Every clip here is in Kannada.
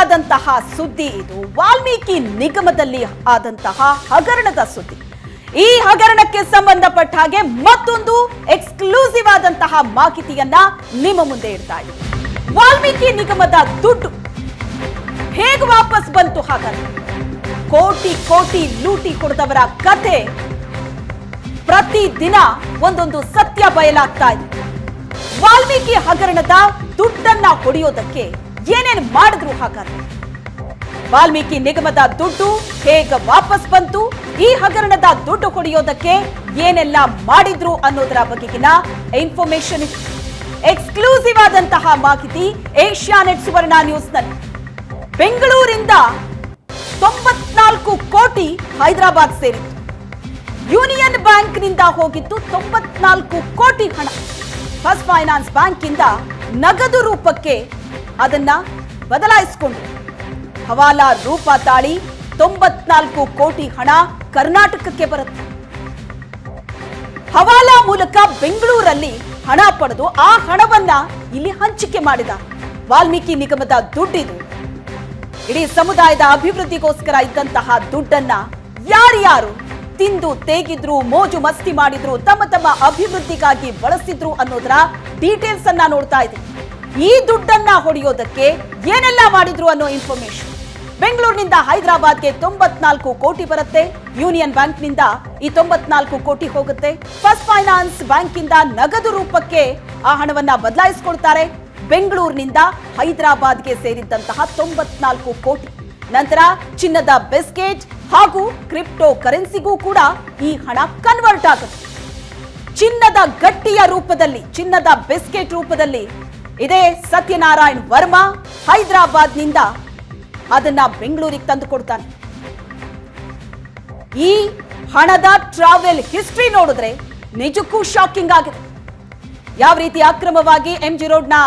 ಆದಂತಹ ಸುದ್ದಿ ಇದು. ವಾಲ್ಮೀಕಿ ನಿಗಮದಲ್ಲಿ ಆದಂತಹ ಹಗರಣದ ಸುದ್ದಿ. ಈ ಹಗರಣಕ್ಕೆ ಸಂಬಂಧಪಟ್ಟ ಹಾಗೆ ಮತ್ತೊಂದು ಎಕ್ಸ್ಕ್ಲೂಸಿವ್ ಆದಂತಹ ಮಾಹಿತಿಯನ್ನ ನಿಮ್ಮ ಮುಂದೆ ಇಡ್ತಾ ಇದ್ದೀವಿ ವಾಲ್ಮೀಕಿ ನಿಗಮದ ದುಡ್ಡು ಹೇಗೆ ವಾಪಸ್ ಬಂತು ಹಾಗಾದ್ರೆ? ಕೋಟಿ ಕೋಟಿ ಲೂಟಿ ಕೊಡದವರ ಕತೆ ಪ್ರತಿ ದಿನ ಒಂದೊಂದು ಸತ್ಯ ಬಯಲಾಗ್ತಾ ಇದೆ. ವಾಲ್ಮೀಕಿ ಹಗರಣದ ದುಡ್ಡನ್ನ ಹೊಡೆಯೋದಕ್ಕೆ ಏನೇನು ಮಾಡಿದ್ರು ಹಾಗಾದ್ರೆ? ವಾಲ್ಮೀಕಿ ನಿಗಮದ ದುಡ್ಡು ಹೇಗೆ ವಾಪಸ್ ಬಂತು? ಈ ಹಗರಣದ ದುಡ್ಡು ಹೊಡೆಯೋದಕ್ಕೆ ಏನೆಲ್ಲ ಮಾಡಿದ್ರು ಅನ್ನೋದರ ಬಗೆಗಿನ ಇನ್ಫಾರ್ಮೇಶನ್ ಎಕ್ಸ್ಕ್ಲೂಸಿವ್ ಆದಂತಹ ಮಾಹಿತಿ ಏಷ್ಯಾನೆಟ್ ಸುವರ್ಣ ನ್ಯೂಸ್ನಲ್ಲಿ. ಬೆಂಗಳೂರಿಂದ ತೊಂಬತ್ನಾಲ್ಕು ಕೋಟಿ ಹೈದರಾಬಾದ್ ಸೇರಿತ್ತು. ಯೂನಿಯನ್ ಬ್ಯಾಂಕ್ನಿಂದ ಹೋಗಿದ್ದು ತೊಂಬತ್ನಾಲ್ಕು ಕೋಟಿ ಹಣ. ಫಸ್ಟ್ ಫೈನಾನ್ಸ್ ಬ್ಯಾಂಕಿಂದ ನಗದು ರೂಪಕ್ಕೆ ಅದನ್ನ ಬದಲಾಯಿಸಿಕೊಂಡು. ಹವಾಲಾ ರೂಪ ತಾಳಿ ತೊಂಬತ್ನಾಲ್ಕು ಕೋಟಿ ಹಣ ಕರ್ನಾಟಕಕ್ಕೆ ಬರುತ್ತೆ. ಹವಾಲಾ ಮೂಲಕ ಬೆಂಗಳೂರಲ್ಲಿ ಹಣ ಪಡೆದು ಆ ಹಣವನ್ನ ಇಲ್ಲಿ ಹಂಚಿಕೆ ಮಾಡಿದ ವಾಲ್ಮೀಕಿ ನಿಗಮದ ದುಡ್ಡಿದು. ಇಡೀ ಸಮುದಾಯದ ಅಭಿವೃದ್ಧಿಗೋಸ್ಕರ ಇದ್ದಂತಹ ದುಡ್ಡನ್ನ ಯಾರ್ಯಾರು ತಿಂದು ತೇಗಿದ್ರು, ಮೋಜು ಮಸ್ತಿ ಮಾಡಿದ್ರು, ತಮ್ಮ ತಮ್ಮ ಅಭಿವೃದ್ಧಿಗಾಗಿ ಬಳಸಿದ್ರು ಅನ್ನೋದರ ಡೀಟೇಲ್ಸ್ ಅನ್ನ ನೋಡ್ತಾ ಇದ್ದೀವಿ ಈ ದುಡ್ಡನ್ನ ಹೊಡೆಯೋದಕ್ಕೆ ಏನೆಲ್ಲ ಮಾಡಿದ್ರು ಅನ್ನೋ ಇನ್ಫಾರ್ಮೇಶನ್ ಬೆಂಗಳೂರಿನಿಂದ ಹೈದರಾಬಾದ್ಗೆ ತೊಂಬತ್ನಾಲ್ಕು ಕೋಟಿ ಬರುತ್ತೆ, ಯೂನಿಯನ್ ಬ್ಯಾಂಕ್ನಿಂದ ಈ ತೊಂಬತ್ನಾಲ್ಕು ಕೋಟಿ ಹೋಗುತ್ತೆ. ಫಸ್ಟ್ ಫೈನಾನ್ಸ್ ಬ್ಯಾಂಕಿಂದ ನಗದು ರೂಪಕ್ಕೆ ಆ ಹಣವನ್ನ ಬದಲಾಯಿಸಿಕೊಳ್ತಾರೆ. ಬೆಂಗಳೂರಿನಿಂದ ಹೈದರಾಬಾದ್ಗೆ ಸೇರಿದ್ದಂತಹ ತೊಂಬತ್ನಾಲ್ಕು ಕೋಟಿ. ನಂತರ ಚಿನ್ನದ ಬಿಸ್ಕೆಟ್ ಹಾಗೂ ಕ್ರಿಪ್ಟೋ ಕರೆನ್ಸಿಗೂ ಕೂಡ ಈ ಹಣ ಕನ್ವರ್ಟ್ ಆಗುತ್ತೆ. ಚಿನ್ನದ ಗಟ್ಟಿಯ ರೂಪದಲ್ಲಿ, ಚಿನ್ನದ ಬಿಸ್ಕೆಟ್ ರೂಪದಲ್ಲಿ ಇದೇ ಸತ್ಯನಾರಾಯಣ್ ವರ್ಮಾ ಹೈದರಾಬಾದ್ನಿಂದ ಅದನ್ನ ಬೆಂಗಳೂರಿಗೆ ತಂದು ಕೊಡ್ತಾನೆ. ಈ ಹಣದ ಟ್ರಾವೆಲ್ ಹಿಸ್ಟ್ರಿ ನೋಡಿದ್ರೆ ನಿಜಕ್ಕೂ ಶಾಕಿಂಗ್ ಆಗಿದೆ. ಯಾವ ರೀತಿ ಅಕ್ರಮವಾಗಿ ಎಂ ಜಿ ರೋಡ್ನ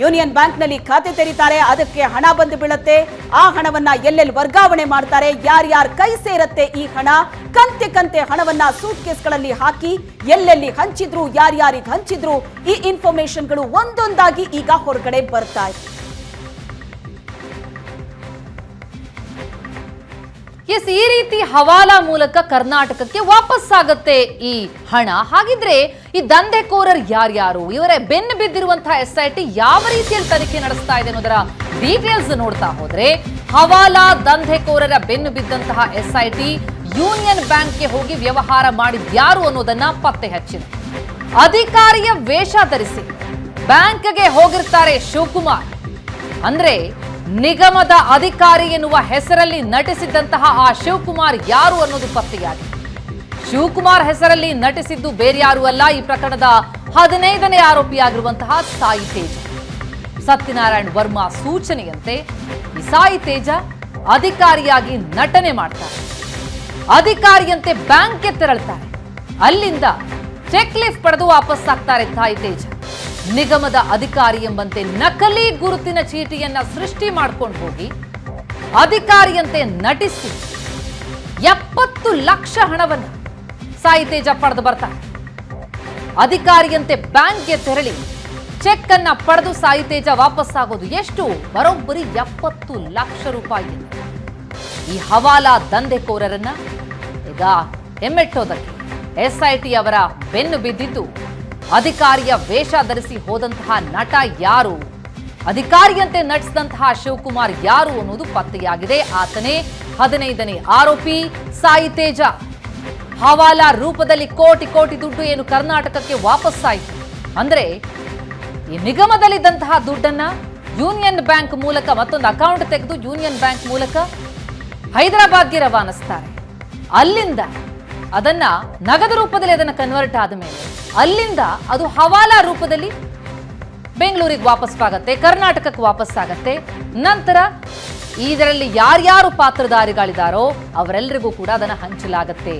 ಯೂನಿಯನ್ ಬ್ಯಾಂಕ್ನಲ್ಲಿ ಖಾತೆ ತೆರೀತಾರೆ, ಅದಕ್ಕೆ ಹಣ ಬಂದು ಬೀಳುತ್ತೆ. ಆ ಹಣವನ್ನ ಎಲ್ಲೆಲ್ಲಿ ವರ್ಗಾವಣೆ ಮಾಡ್ತಾರೆ, ಯಾರ್ಯಾರ ಕೈ ಸೇರುತ್ತೆ ಈ ಹಣ? ಕಂತೆ ಕಂತೆ ಹಣವನ್ನ ಸೂಟ್ ಕೇಸ್ಗಳಲ್ಲಿ ಹಾಕಿ ಎಲ್ಲೆಲ್ಲಿ ಹಂಚಿದ್ರು, ಯಾರ್ಯಾರಿಗೆ ಹಂಚಿದ್ರು? ಈ ಇನ್ಫಾರ್ಮೇಶನ್ಗಳು ಒಂದೊಂದಾಗಿ ಈಗ ಹೊರಗಡೆ ಬರ್ತಾ ಇದೆ ಎಸ್, ಈ ರೀತಿ ಹವಾಲಾ ಮೂಲಕ ಕರ್ನಾಟಕಕ್ಕೆ ವಾಪಸ್ ಆಗುತ್ತೆ ಈ ಹಣ. ಹಾಗಿದ್ರೆ ಈ ದಂಧೆಕೋರರ್ ಯಾರ್ಯಾರು? ಇವರೇ ಬೆನ್ನು ಬಿದ್ದಿರುವಂತಹ ಎಸ್ ಐ ಟಿ ಯಾವ ರೀತಿಯಲ್ಲಿ ತನಿಖೆ ನಡೆಸ್ತಾ ಇದೆ ಅನ್ನೋದರ ಡೀಟೇಲ್ಸ್ ನೋಡ್ತಾ ಹೋದ್ರೆ, ಹವಾಲಾ ದಂಧೆಕೋರರ ಬೆನ್ನು ಬಿದ್ದಂತಹ ಎಸ್ ಐ ಟಿ ಯೂನಿಯನ್ ಬ್ಯಾಂಕ್ಗೆ ಹೋಗಿ ವ್ಯವಹಾರ ಮಾಡಿದ್ಯಾರು ಅನ್ನೋದನ್ನ ಪತ್ತೆ ಹಚ್ಚಿದೆ. ಅಧಿಕಾರಿಯ ವೇಷ ಧರಿಸಿ ಬ್ಯಾಂಕ್ಗೆ ಹೋಗಿರ್ತಾರೆ ಶಿವಕುಮಾರ್. ಅಂದ್ರೆ ನಿಗಮದ ಅಧಿಕಾರಿ ಎನ್ನುವ ಹೆಸರಲ್ಲಿ ನಟಿಸಿದ್ದಂತಹ ಆ ಶಿವಕುಮಾರ್ ಯಾರು ಅನ್ನೋದು ಪತ್ತೆಯಾಗಿದೆ. ಶಿವಕುಮಾರ್ ಹೆಸರಲ್ಲಿ ನಟಿಸಿದ್ದು ಬೇರ್ಯಾರು ಅಲ್ಲ, ಈ ಪ್ರಕರಣದ ಹದಿನೈದನೇ ಆರೋಪಿಯಾಗಿರುವಂತಹ ಸಾಯಿ ತೇಜ. ಸತ್ಯನಾರಾಯಣ್ ವರ್ಮಾ ಸೂಚನೆಯಂತೆ ಈ ಸಾಯಿ ತೇಜ ಅಧಿಕಾರಿಯಾಗಿ ನಟನೆ ಮಾಡ್ತಾರೆ. ಅಧಿಕಾರಿಯಂತೆ ಬ್ಯಾಂಕ್ಗೆ ತೆರಳ್ತಾರೆ. ಅಲ್ಲಿಂದ ಚೆಕ್ ಲೀಫ್ ಪಡೆದು ವಾಪಸ್ ಆಗ್ತಾರೆ ತಾಯಿ ತೇಜ. ನಿಗಮದ ಅಧಿಕಾರಿ ಎಂಬಂತೆ ನಕಲಿ ಗುರುತಿನ ಚೀಟಿಯನ್ನ ಸೃಷ್ಟಿ ಮಾಡ್ಕೊಂಡು ಹೋಗಿ ಅಧಿಕಾರಿಯಂತೆ ನಟಿಸಿ ಎಪ್ಪತ್ತು ಲಕ್ಷ ಹಣವನ್ನು ಸಾಯಿ ತೇಜ ಪಡೆದು ಬರ್ತಾರೆ ಅಧಿಕಾರಿಯಂತೆ ಬ್ಯಾಂಕ್ಗೆ ತೆರಳಿ ಚೆಕ್ ಅನ್ನ ಪಡೆದು ಸಾಯಿ ತೇಜ ವಾಪಸ್ ಆಗೋದು ಎಷ್ಟು? ಬರೋಬ್ಬರಿ ಎಪ್ಪತ್ತು ಲಕ್ಷ ರೂಪಾಯಿ ಈ ಹವಾಲಾ ದಂಧೆಕೋರರನ್ನ ಈಗ ಹೆಮ್ಮೆಟ್ಟೋದಕ್ಕೆ ಎಸ್ಐಟಿ ಅವರ ಬೆನ್ನು ಬಿದ್ದಿದ್ದು ಅಧಿಕಾರಿಯ ವೇಷ ಧರಿಸಿ ಹೋದಂತಹ ನಟ ಯಾರು? ಅಧಿಕಾರಿಯಂತೆ ನಟಿಸಿದಂತಹ ಶಿವಕುಮಾರ್ ಯಾರು ಅನ್ನೋದು ಪತ್ತೆಯಾಗಿದೆ. ಆತನೇ ಹದಿನೈದನೇ ಆರೋಪಿ ಸಾಯಿ ತೇಜ. ಹವಾಲಾ ರೂಪದಲ್ಲಿ ಕೋಟಿ ಕೋಟಿ ದುಡ್ಡು ಏನು ಕರ್ನಾಟಕಕ್ಕೆ ವಾಪಸ್ಸಾಯಿತು? ಅಂದ್ರೆ ಈ ನಿಗಮದಲ್ಲಿದ್ದಂತಹ ದುಡ್ಡನ್ನ ಯೂನಿಯನ್ ಬ್ಯಾಂಕ್ ಮೂಲಕ ಮತ್ತೊಂದು ಅಕೌಂಟ್ ತೆಗೆದು ಯೂನಿಯನ್ ಬ್ಯಾಂಕ್ ಮೂಲಕ ಹೈದರಾಬಾದ್ಗೆ ರವಾನಿಸ್ತಾರೆ. ಅಲ್ಲಿಂದ ಅದನ್ನ ನಗದು ರೂಪದಲ್ಲಿ ಅದನ್ನ ಕನ್ವರ್ಟ್ ಆದ ಮೇಲೆ ಅಲ್ಲಿಂದ ಅದು ಹವಾಲಾ ರೂಪದಲ್ಲಿ ಬೆಂಗಳೂರಿಗೆ ವಾಪಸ್ ಆಗತ್ತೆ ಕರ್ನಾಟಕಕ್ಕೆ ವಾಪಸ್ ಆಗತ್ತೆ ನಂತರ ಇದರಲ್ಲಿ ಯಾರ್ಯಾರು ಪಾತ್ರಧಾರಿಗಳಿದಾರೋ ಅವರೆಲ್ಲರಿಗೂ ಕೂಡ ಅದನ್ನು ಹಂಚಲಾಗತ್ತೆ.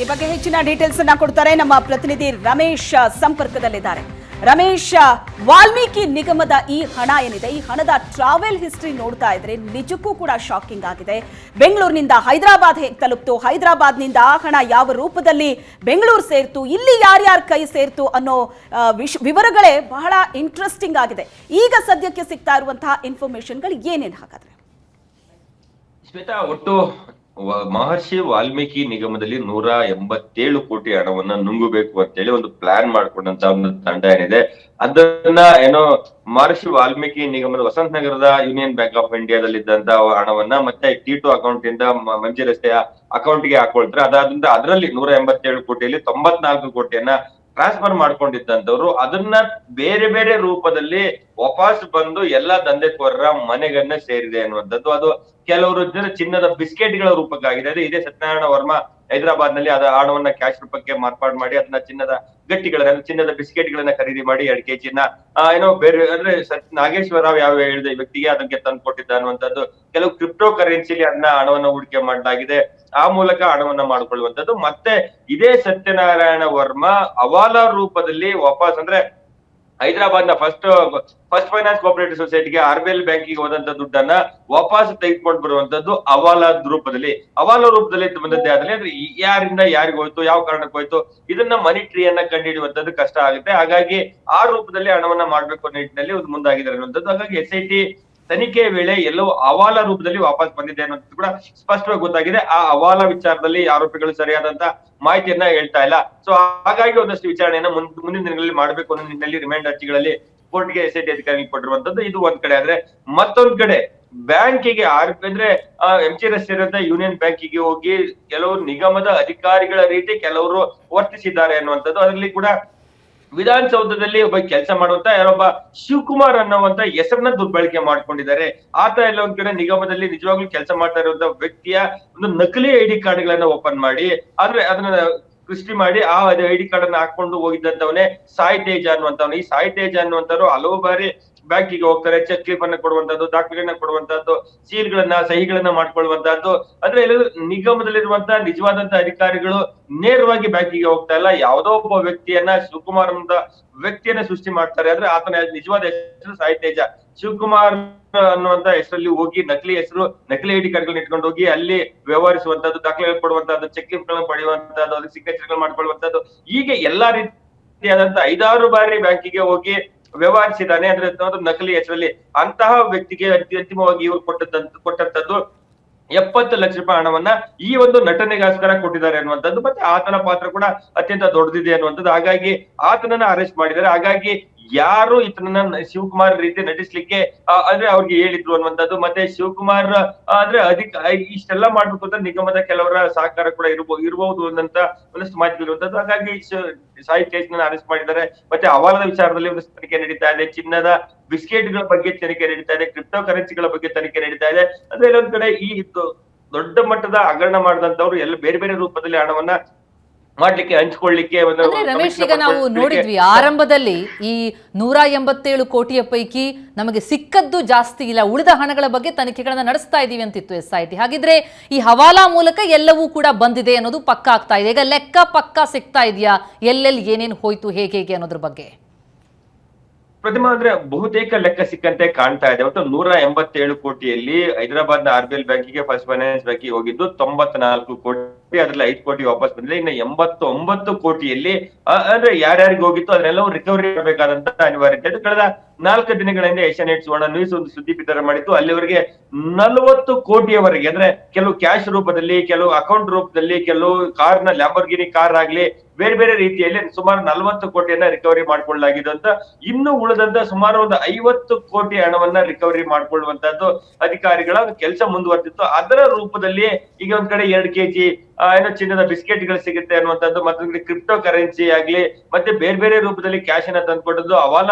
ಈ ಬಗ್ಗೆ ಹೆಚ್ಚಿನ ಡೀಟೇಲ್ಸ್ ಅನ್ನ ಕೊಡ್ತಾರೆ ನಮ್ಮ ಪ್ರತಿನಿಧಿ ರಮೇಶ್ ಸಂಪರ್ಕದಲ್ಲಿದ್ದಾರೆ. ರಮೇಶ್, ವಾಲ್ಮೀಕಿ ನಿಗಮದ ಈ ಹಣ ಏನಿದೆ? ಈ ಹಣದ ಟ್ರಾವೆಲ್ ಹಿಸ್ಟ್ರಿ ನೋಡ್ತಾ ಇದ್ರೆ ನಿಜಕ್ಕೂ ಕೂಡ ಶಾಕಿಂಗ್ ಆಗಿದೆ. ಬೆಂಗಳೂರಿನಿಂದ ಹೈದರಾಬಾದ್ ಹೇಗೆ ತಲುಪ್ತು? ಹೈದರಾಬಾದ್ನಿಂದ ಆ ಹಣ ಯಾವ ರೂಪದಲ್ಲಿ ಬೆಂಗಳೂರು ಸೇರ್ತು? ಇಲ್ಲಿ ಯಾರ್ಯಾರ ಕೈ ಸೇರ್ತು ಅನ್ನೋ ವಿಶ್ ವಿವರಗಳೇ ಬಹಳ ಇಂಟ್ರೆಸ್ಟಿಂಗ್ ಆಗಿದೆ. ಈಗ ಸದ್ಯಕ್ಕೆ ಸಿಗ್ತಾ ಇರುವಂತಹ ಇನ್ಫಾರ್ಮೇಶನ್ಗಳು ಏನೇನು ಹಾಗಾದ್ರೆ? ಶ್ವೇತಾ, ಒಟ್ಟು ಮಹರ್ಷಿ ವಾಲ್ಮೀಕಿ ನಿಗಮದಲ್ಲಿ ನೂರ ಎಂಬತ್ತೇಳು ಕೋಟಿ ಹಣವನ್ನ ನುಂಗಬೇಕು ಅಂತೇಳಿ ಒಂದು ಪ್ಲಾನ್ ಮಾಡ್ಕೊಂಡಂತ ಒಂದು ತಂಡ ಏನಿದೆ. ಅದನ್ನ ಏನೋ ಮಹರ್ಷಿ ವಾಲ್ಮೀಕಿ ನಿಗಮದ ವಸಂತ ನಗರದ ಯೂನಿಯನ್ ಬ್ಯಾಂಕ್ ಆಫ್ ಇಂಡಿಯಾದಲ್ಲಿ ಇದ್ದಂತ ಹಣವನ್ನ ಮತ್ತೆ ಟಿ ಟು ಅಕೌಂಟ್ ಇಂದ ಮಂಜಿ ರಸ್ತೆಯ ಅಕೌಂಟ್ಗೆ ಹಾಕೊಳ್ತಾರೆ. ಅದಾದ್ರಿಂದ ಅದರಲ್ಲಿ ನೂರ ಎಂಬತ್ತೇಳು ಕೋಟಿಯಲ್ಲಿ ತೊಂಬತ್ನಾಲ್ಕು ಕೋಟಿಯನ್ನ ಟ್ರಾನ್ಸ್ಫರ್ ಮಾಡ್ಕೊಂಡಿದ್ದಂಥವ್ರು, ಅದನ್ನ ಬೇರೆ ಬೇರೆ ರೂಪದಲ್ಲಿ ವಾಪಸ್ ಬಂದು ಎಲ್ಲಾ ದಂಧೆಕೋರರ ಮನೆಗನ್ನ ಸೇರಿದೆ ಅನ್ನುವಂಥದ್ದು. ಅದು ಕೆಲವರು ಚಿನ್ನದ ಬಿಸ್ಕೆಟ್ಗಳ ರೂಪಕ್ಕಾಗಿದೆ. ಅದೇ ಇದೇ ಸತ್ಯನಾರಾಯಣ ವರ್ಮ ಹೈದರಾಬಾದ್ನಲ್ಲಿ ಅದ ಹಣವನ್ನ ಕ್ಯಾಶ್ ರೂಪಕ್ಕೆ ಮಾರ್ಪಾಡು ಮಾಡಿ ಅದನ್ನ ಚಿನ್ನದ ಗಟ್ಟಿಗಳನ್ನ, ಚಿನ್ನದ ಬಿಸ್ಕೆಟ್ ಗಳನ್ನ ಖರೀದಿ ಮಾಡಿ ಎರಡ್ ಕೆಜಿನ ಏನೋ ಬೇರೆ, ಅಂದ್ರೆ ನಾಗೇಶ್ವರ ರಾವ್ ಯಾವ ಹೇಳಿದ ವ್ಯಕ್ತಿಗೆ ಅದಕ್ಕೆ ತಂದು ಕೊಟ್ಟಿದ್ದ ಅನ್ನುವಂಥದ್ದು ಕೆಲವು ಕ್ರಿಪ್ಟೋ ಕರೆನ್ಸಿಲಿ ಅದನ್ನ ಹಣವನ್ನ ಹೂಡಿಕೆ ಮಾಡಲಾಗಿದೆ. ಆ ಮೂಲಕ ಹಣವನ್ನ ಮಾಡಿಕೊಳ್ಳುವಂಥದ್ದು. ಮತ್ತೆ ಇದೇ ಸತ್ಯನಾರಾಯಣ ವರ್ಮ ಅವಾಲ ರೂಪದಲ್ಲಿ ವಾಪಸ್ ಅಂದ್ರೆ ಹೈದರಾಬಾದ್ನ ಫಸ್ಟ್ ಫಸ್ಟ್ ಫೈನಾನ್ಸ್ ಕೋಪರೇಟಿವ್ ಸೊಸೈಟಿಗೆ ಆರ್ ಬಿ ಎಲ್ ಹೋದಂತ ದುಡ್ಡನ್ನ ವಾಪಸ್ ತೆಗೆದುಕೊಂಡು ಬರುವಂತದ್ದು ಅವಾಲ ರೂಪದಲ್ಲಿ. ಅವಾಲ ರೂಪದಲ್ಲಿ ಬಂದದ್ದೇ ಆದ್ರೆ ಅಂದ್ರೆ ಯಾರಿಂದ ಯಾರಿಗೆ ಹೋಯ್ತು, ಯಾವ ಕಾರಣಕ್ಕೆ ಹೋಯ್ತು, ಇದನ್ನ ಮನಿ ಟ್ರೀಯನ್ನ ಕಂಡುಹಿಡಿಯುವಂತದ್ದು ಕಷ್ಟ ಆಗುತ್ತೆ. ಹಾಗಾಗಿ ಆ ರೂಪದಲ್ಲಿ ಹಣವನ್ನ ಮಾಡ್ಬೇಕು ನಿಟ್ಟಿನಲ್ಲಿ ಮುಂದಾಗಿದ್ದಾರೆ ಅನ್ನುವಂಥದ್ದು. ಹಾಗಾಗಿ ಎಸ್ ಐ ಟಿ ತನಿಖೆ ವೇಳೆ ಎಲ್ಲವೂ ಅವಾಲ ರೂಪದಲ್ಲಿ ವಾಪಸ್ ಬಂದಿದೆ ಅನ್ನೋದು ಕೂಡ ಸ್ಪಷ್ಟವಾಗಿ ಗೊತ್ತಾಗಿದೆ. ಆ ಅವಾಲ ವಿಚಾರದಲ್ಲಿ ಆರೋಪಿಗಳು ಸರಿಯಾದಂತ ಮಾಹಿತಿಯನ್ನ ಹೇಳ್ತಾ ಇಲ್ಲ. ಸೊ ಹಾಗಾಗಿ ಒಂದಷ್ಟು ವಿಚಾರಣೆಯನ್ನ ಮುಂದಿನ ದಿನಗಳಲ್ಲಿ ಮಾಡಬೇಕು ಅನ್ನೋ ನಿಟ್ಟಿನಲ್ಲಿ ರಿಮೈಂಡ್ ಅರ್ಜಿಗಳಲ್ಲಿ ಕೋರ್ಟ್ಗೆ ಗೆ ಐ ಟಿ ಅಧಿಕಾರಿಗೆ ಕೊಟ್ಟಿರುವಂತದ್ದು. ಇದು ಒಂದ್ ಕಡೆ. ಆದ್ರೆ ಮತ್ತೊಂದ್ ಕಡೆ ಬ್ಯಾಂಕಿಗೆ ಆರ್ ಅಂದ್ರೆ ಎಂ ಜಿ ರಸ್ತೆ ಯೂನಿಯನ್ ಬ್ಯಾಂಕಿಗೆ ಹೋಗಿ ಕೆಲವು ನಿಗಮದ ಅಧಿಕಾರಿಗಳ ರೀತಿ ಕೆಲವರು ವರ್ತಿಸಿದ್ದಾರೆ ಅನ್ನುವಂಥದ್ದು. ಅದರಲ್ಲಿ ಕೂಡ ವಿಧಾನಸೌಧದಲ್ಲಿ ಒಬ್ಬ ಕೆಲಸ ಮಾಡುವಂತ, ಯಾರೊಬ್ಬ ಶಿವಕುಮಾರ್ ಅನ್ನುವಂತ ಹೆಸರನ್ನ ದುರ್ಬಳಕೆ ಮಾಡ್ಕೊಂಡಿದ್ದಾರೆ. ಆತ ಎಲ್ಲ ಒಂದ್ ಕಡೆ ನಿಗಮದಲ್ಲಿ ನಿಜವಾಗ್ಲೂ ಕೆಲಸ ಮಾಡ್ತಾ ಇರುವಂತ ವ್ಯಕ್ತಿಯ ಒಂದು ನಕಲಿ ಐ ಡಿ ಕಾರ್ಡ್ ಗಳನ್ನ ಓಪನ್ ಮಾಡಿ, ಆದ್ರೆ ಅದನ್ನ ಸೃಷ್ಟಿ ಮಾಡಿ, ಆ ಐ ಡಿ ಕಾರ್ಡ್ ಅನ್ನ ಹಾಕೊಂಡು ಹೋಗಿದ್ದಂತವನೇ ಸಾಯಿ ತೇಜ ಈ ಸಾಯಿ ತೇಜ ಹಲವು ಬಾರಿ ಬ್ಯಾಂಕಿಗೆ ಹೋಗ್ತಾರೆ ಚೆಕ್ ಕ್ಲಿಪ್ ಅನ್ನ ಕೊಡುವಂತದ್ದು ದಾಖಲೆಗಳನ್ನ ಕೊಡುವಂತದ್ದು ಸೀಲ್ಗಳನ್ನ ಸಹಿಗಳನ್ನ ಮಾಡ್ಕೊಳ್ಳುವಂತಹದ್ದು ಅಂದ್ರೆ ನಿಗಮದಲ್ಲಿರುವಂತಹ ನಿಜವಾದಂತ ಅಧಿಕಾರಿಗಳು ನೇರವಾಗಿ ಬ್ಯಾಂಕಿಗೆ ಹೋಗ್ತಾ ಇಲ್ಲ. ಯಾವುದೋ ಒಬ್ಬ ವ್ಯಕ್ತಿಯನ್ನ ಶಿವಕುಮಾರ್ ಅಂತ ವ್ಯಕ್ತಿಯನ್ನ ಸೃಷ್ಟಿ ಮಾಡ್ತಾರೆ. ಅಂದ್ರೆ ಆತನ ನಿಜವಾದ ಹೆಸರು ಸಾಯಿ ತೇಜ ಶಿವಕುಮಾರ್ ಅನ್ನುವಂತ ಹೆಸರಲ್ಲಿ ಹೋಗಿ ನಕಲಿ ಹೆಸರು, ನಕಲಿ ಐಡಿ ಕಾರ್ಡ್ ಗಳನ್ನ ಇಟ್ಕೊಂಡು ಹೋಗಿ ಅಲ್ಲಿ ವ್ಯವಹರಿಸುವಂತದ್ದು ದಾಖಲೆಗಳು ಕೊಡುವಂತಹದ್ದು ಚೆಕ್ ಲಿಪ್ಗಳನ್ನ ಪಡೆಯುವಂತದ್ದು ಅದಕ್ಕೆ ಸಿಗ್ನೇಚರ್ಗಳು ಮಾಡ್ಕೊಳ್ಳುವಂತದ್ದು ಹೀಗೆ ಎಲ್ಲಾ ರೀತಿಯಾದಂತ ಐದಾರು ಬಾರಿ ಬ್ಯಾಂಕಿಗೆ ಹೋಗಿ ವ್ಯವಹರಿಸಿದಾನೆ ಅಂದ್ರೆ ಅದು ನಕಲಿ ಹೆಸರಲ್ಲಿ ಅಂತಹ ವ್ಯಕ್ತಿಗೆ ಅತಿ ಅಂತಿಮವಾಗಿ ಇವರು ಕೊಟ್ಟಂತ ಕೊಟ್ಟಂತದ್ದು ಎಪ್ಪತ್ತು ಲಕ್ಷ ರೂಪಾಯಿ ಹಣವನ್ನ ಈ ಒಂದು ನಟನೆಗೋಸ್ಕರ ಕೊಟ್ಟಿದ್ದಾರೆ ಅನ್ನುವಂಥದ್ದು, ಮತ್ತೆ ಆತನ ಪಾತ್ರ ಕೂಡ ಅತ್ಯಂತ ದೊಡ್ಡದಿದೆ ಅನ್ನುವಂಥದ್ದು. ಹಾಗಾಗಿ ಆತನನ್ನ ಅರೆಸ್ಟ್ ಮಾಡಿದ್ದಾರೆ. ಹಾಗಾಗಿ ಯಾರು ಈತನನ್ನ ಶಿವಕುಮಾರ್ ರೀತಿ ನಟಿಸ್ಲಿಕ್ಕೆ ಅಂದ್ರೆ ಅವ್ರಿಗೆ ಹೇಳಿದ್ರು ಅನ್ನುವಂಥದ್ದು. ಮತ್ತೆ ಶಿವಕುಮಾರ್ ಅಂದ್ರೆ ಅಧಿಕ ಇಷ್ಟೆಲ್ಲ ಮಾಡ್ಬೇಕು ಅಂತ ನಿಗಮದ ಕೆಲವರ ಸಹಕಾರ ಕೂಡ ಇರಬಹುದು ಇರಬಹುದು ಅನ್ನಂತ ಒಂದಷ್ಟು ಮಾಹಿತಿ ಇರುವಂತದ್ದು ಹಾಗಾಗಿ ಸಾಹಿತ್ಯ ಅರೆಸ್ಟ್ ಮಾಡಿದ್ದಾರೆ. ಮತ್ತೆ ಅವಾಲದ ವಿಚಾರದಲ್ಲಿ ಒಂದು ತನಿಖೆ ನಡೀತಾ ಇದೆ. ಚಿನ್ನದ ಬಿಸ್ಕೆಟ್ಗಳ ಬಗ್ಗೆ ತನಿಖೆ ನಡೀತಾ ಇದೆ. ಕ್ರಿಪ್ಟೋ ಕರೆನ್ಸಿಗಳ ಬಗ್ಗೆ ತನಿಖೆ ನಡೀತಾ ಇದೆ. ಅಂದ್ರೆ ಇನ್ನೊಂದ್ ಕಡೆ ಈ ದೊಡ್ಡ ಮಟ್ಟದ ಹಗರಣ ಮಾಡಿದಂತವ್ರು ಎಲ್ಲ ಬೇರೆ ಬೇರೆ ರೂಪದಲ್ಲಿ ಹಣವನ್ನ ಮಾಡ್ಲಿಕ್ಕೆ ಹಂಚ್ಕೊಳ್ಳಿಕ್ಕೆ ರಮೇಶ್ ಈಗ ನಾವು ನೋಡಿದ್ವಿ ಆರಂಭದಲ್ಲಿ ಈ ನೂರ ಎಂಬತ್ತೇಳು ಕೋಟಿಯ ಪೈಕಿ ನಮಗೆ ಸಿಕ್ಕದ್ದು ಜಾಸ್ತಿ ಇಲ್ಲ ಉಳಿದ ಹಣಗಳ ಬಗ್ಗೆ ತನಿಖೆಗಳನ್ನ ನಡೆಸ್ತಾ ಇದೀವಿ ಅಂತಿತ್ತು ಎಸ್ ಐ ಟಿ ಹಾಗಿದ್ರೆ ಈ ಹವಾಲಾ ಮೂಲಕ ಎಲ್ಲವೂ ಕೂಡ ಬಂದಿದೆ ಅನ್ನೋದು ಪಕ್ಕ ಆಗ್ತಾ ಇದೆ. ಈಗ ಲೆಕ್ಕ ಪಕ್ಕ ಸಿಗ್ತಾ ಇದೆಯಾ? ಎಲ್ಲೆಲ್ಲಿ ಏನೇನು ಹೋಯ್ತು ಹೇಗೆ ಹೇಗೆ ಅನ್ನೋದ್ರ ಬಗ್ಗೆ? ಪ್ರತಿಮಾ ಅಂದ್ರೆ ಬಹುತೇಕ ಲೆಕ್ಕ ಸಿಕ್ಕಂತೆ ಕಾಣ್ತಾ ಇದೆ. ಮತ್ತು ನೂರ ಎಂಬತ್ತೇಳು ಕೋಟಿಯಲ್ಲಿ ಹೈದರಾಬಾದ್ನ ಆರ್ ಬಿ ಎಲ್ ಬ್ಯಾಂಕಿಗೆ ಫಸ್ಟ್ ಫೈನಾನ್ಸ್ ಬ್ಯಾಂಕಿಗೆ ಹೋಗಿದ್ದು ತೊಂಬತ್ನಾಲ್ಕು ಕೋಟಿ ಅದ್ರಲ್ಲಿ ಐದು ಕೋಟಿ ವಾಪಸ್ ಬಂದಿದೆ. ಇನ್ನು ಎಂಬತ್ತು ಒಂಬತ್ತು ಕೋಟಿಯಲ್ಲಿ ಅಂದ್ರೆ ಯಾರ್ಯಾರಿಗೆ ಹೋಗಿತ್ತು ಅದನ್ನೆಲ್ಲವೂ ರಿಕವರಿ ಮಾಡಬೇಕಾದಂತ ಅನಿವಾರ್ಯತೆ ಅದು ಕಳೆದ ನಾಲ್ಕು ದಿನಗಳಿಂದ ಏಷ್ಯಾನೆಟ್ ಸುವರ್ಣ ನ್ಯೂಸ್ ಒಂದು ಸುದ್ದಿ ಬಿತ್ತರ ಮಾಡಿತ್ತು. ಅಲ್ಲಿವರೆಗೆ ನಲವತ್ತು ಕೋಟಿಯವರೆಗೆ, ಅಂದ್ರೆ ಕೆಲವು ಕ್ಯಾಶ್ ರೂಪದಲ್ಲಿ, ಕೆಲವು ಅಕೌಂಟ್ ರೂಪದಲ್ಲಿ, ಕೆಲವು ಕಾರ್ನ ಲ್ಯಾಂಬರ್ಗಿನಿ ಕಾರ್ ಆಗ್ಲಿ ಬೇರೆ ಬೇರೆ ರೀತಿಯಲ್ಲಿ ಸುಮಾರು ನಲವತ್ತು ಕೋಟಿಯನ್ನ ರಿಕವರಿ ಮಾಡ್ಕೊಳ್ಳಲಾಗಿದೆ ಅಂತ. ಇನ್ನು ಉಳಿದಂತ ಸುಮಾರು ಒಂದು ಐವತ್ತು ಕೋಟಿ ಹಣವನ್ನ ರಿಕವರಿ ಮಾಡ್ಕೊಳ್ಳುವಂತದ್ದು ಅಧಿಕಾರಿಗಳ ಕೆಲಸ ಮುಂದುವರೆದಿತ್ತು. ಅದರ ರೂಪದಲ್ಲಿ ಈಗ ಒಂದ್ ಕಡೆ ಎರಡ್ ಕೆಜಿ ಏನೋ ಚಿನ್ನದ ಬಿಸ್ಕೆಟ್ಗಳು ಸಿಗುತ್ತೆ ಅನ್ನುವಂಥದ್ದು ಮತ್ತೊಂದ್ ಕ್ರಿಪ್ಟೋ ಕರೆನ್ಸಿ ಆಗ್ಲಿ, ಮತ್ತೆ ಬೇರೆ ಬೇರೆ ರೂಪದಲ್ಲಿ ಕ್ಯಾಶ್ ಅನ್ನ ತಂದ್ಕೊಟ್ಟದ್ದು, ಅವಾಲ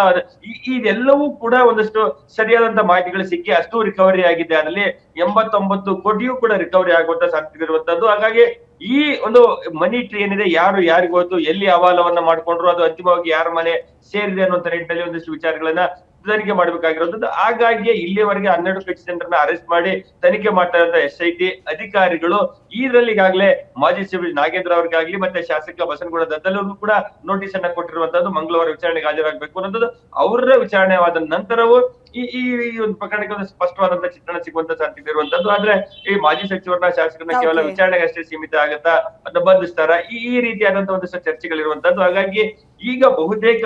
ಇದೆಲ್ಲವೂ ಕೂಡ ಒಂದಷ್ಟು ಸರಿಯಾದಂತ ಮಾಹಿತಿಗಳು ಸಿಕ್ಕಿ ಅಷ್ಟು ರಿಕವರಿ ಆಗಿದೆ. ಅದರಲ್ಲಿ ಎಂಬತ್ತೊಂಬತ್ತು ಕೋಟಿಯೂ ಕೂಡ ರಿಕವರಿ ಆಗುವಂತ ಸಾಧ್ಯತೆ ಇರುವಂತದ್ದು ಹಾಗಾಗಿ ಈ ಒಂದು ಮನಿ ಟ್ರೀ ಏನಿದೆ, ಯಾರು ಯಾರಿಗೋದು ಎಲ್ಲಿ ಅವಾಲವನ್ನ ಮಾಡ್ಕೊಂಡ್ರು, ಅದು ಅಂತಿಮವಾಗಿ ಯಾರ ಮನೆ ಸೇರಿದೆ ಅನ್ನುವಂತ ನಿಟ್ಟಿನಲ್ಲಿ ಒಂದಿಷ್ಟು ವಿಚಾರಗಳನ್ನ ತನಿಖೆ ಮಾಡಬೇಕಾಗಿರೋದು ಹಾಗಾಗಿ ಇಲ್ಲಿವರೆಗೆ ಹನ್ನೆರಡು ಕಕ್ಷಿ ಜನರನ್ನ ಅರೆಸ್ಟ್ ಮಾಡಿ ತನಿಖೆ ಮಾಡ್ತಾ ಇರೋ ಎಸ್ ಐ ಟಿ ಅಧಿಕಾರಿಗಳು ಇದರಲ್ಲಿ ಈಗಾಗಲೇ ಮಾಜಿ ಸಿವಿಲ್ ನಾಗೇಂದ್ರ ಅವ್ರಿಗಾಗ್ಲಿ ಮತ್ತೆ ಶಾಸಕ ಬಸನಗೌಡ ದದ್ದಲವ್ರಿಗೂ ಕೂಡ ನೋಟಿಸ್ ಅನ್ನ ಕೊಟ್ಟಿರುವಂತದ್ದು. ಮಂಗಳವಾರ ವಿಚಾರಣೆಗೆ ಹಾಜರಾಗಬೇಕು ಅನ್ನೋದು ಅವರ ವಿಚಾರಣೆವಾದ ನಂತರವೂ ಈ ಈ ಒಂದು ಪ್ರಕರಣಕ್ಕೆ ಒಂದು ಸ್ಪಷ್ಟವಾದಂತಹ ಚಿತ್ರಣ ಸಿಗುವಂತ ಸಾಧ್ಯತೆ ಇರುವಂತದ್ದು. ಆದ್ರೆ ಈ ಮಾಜಿ ಸಚಿವರನ್ನ ಶಾಸಕರನ್ನ ಕೇವಲ. ವಿಚಾರಣೆಗೆ ಅಷ್ಟೇ ಸೀಮಿತ ಆಗತ್ತಾ ಅದನ್ನ ಬಂಧಿಸ್ತಾರ? ಈ ಈ ರೀತಿಯಾದಂತ ಒಂದಷ್ಟು ಚರ್ಚೆಗಳಿರುವಂತದ್ದು. ಹಾಗಾಗಿ ಈಗ ಬಹುತೇಕ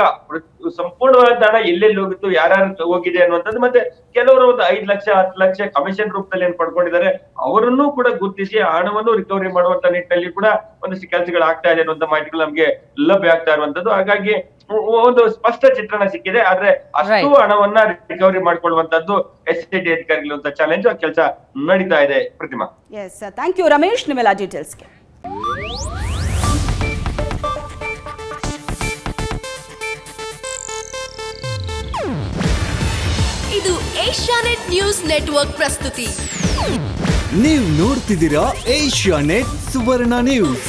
ಸಂಪೂರ್ಣವಾದ ಹಣ ಎಲ್ಲೆಲ್ಲಿ ಹೋಗಿತ್ತು ಯಾರ್ಯಾರು ಹೋಗಿದೆ ಅನ್ನುವಂಥದ್ದು. ಮತ್ತೆ ಕೆಲವರು ಒಂದು ಐದು ಲಕ್ಷ ಹತ್ತು ಲಕ್ಷ ಕಮಿಷನ್ ರೂಪದಲ್ಲಿ ಏನ್ ಪಡ್ಕೊಂಡಿದ್ದಾರೆ ಅವರನ್ನು ಕೂಡ ಗುರುತಿಸಿ ಹಣವನ್ನು ರಿಕವರಿ ಮಾಡುವಂತ ನಿಟ್ಟಿನಲ್ಲಿ ಕೂಡ ಒಂದಷ್ಟು ಕೆಲಸಗಳು ಆಗ್ತಾ ಇದೆ ಅನ್ನುವಂತ ಮಾಹಿತಿಗಳು ನಮ್ಗೆ ಲಭ್ಯ ಆಗ್ತಾ ಇರುವಂತದ್ದು. ಹಾಗಾಗಿ ಒಂದು ಸ್ಪಷ್ಟ ಚಿತ್ರಣ ಸಿಕ್ಕಿದೆ ಆದ್ರೆ ಅಷ್ಟು. ಹಣವನ್ನ ರಿಕವರಿ ಮಾಡ್ಕೊಳ್ಳುವಂತದ್ದು ಎಸ್ ಐ ಟಿ ಅಧಿಕಾರಿಗಳು ಚಾಲೆಂಜ್ ಆ ಕೆಲಸ ನಡೀತಾ ಇದೆ Pratima. Yes thank you Ramesh ನಿಮ್ಮೆಲ್ಲ ಡೀಟೇಲ್ಸ್ ಇದು ಏಷ್ಯಾನೆಟ್ ನ್ಯೂಸ್ ನೆಟ್ವರ್ಕ್ ಪ್ರಸ್ತುತಿ. ನೀವು ನೋಡ್ತಿದ್ದೀರಾ ಏಷ್ಯಾ ನೆಟ್ ಸುವರ್ಣ ನ್ಯೂಸ್.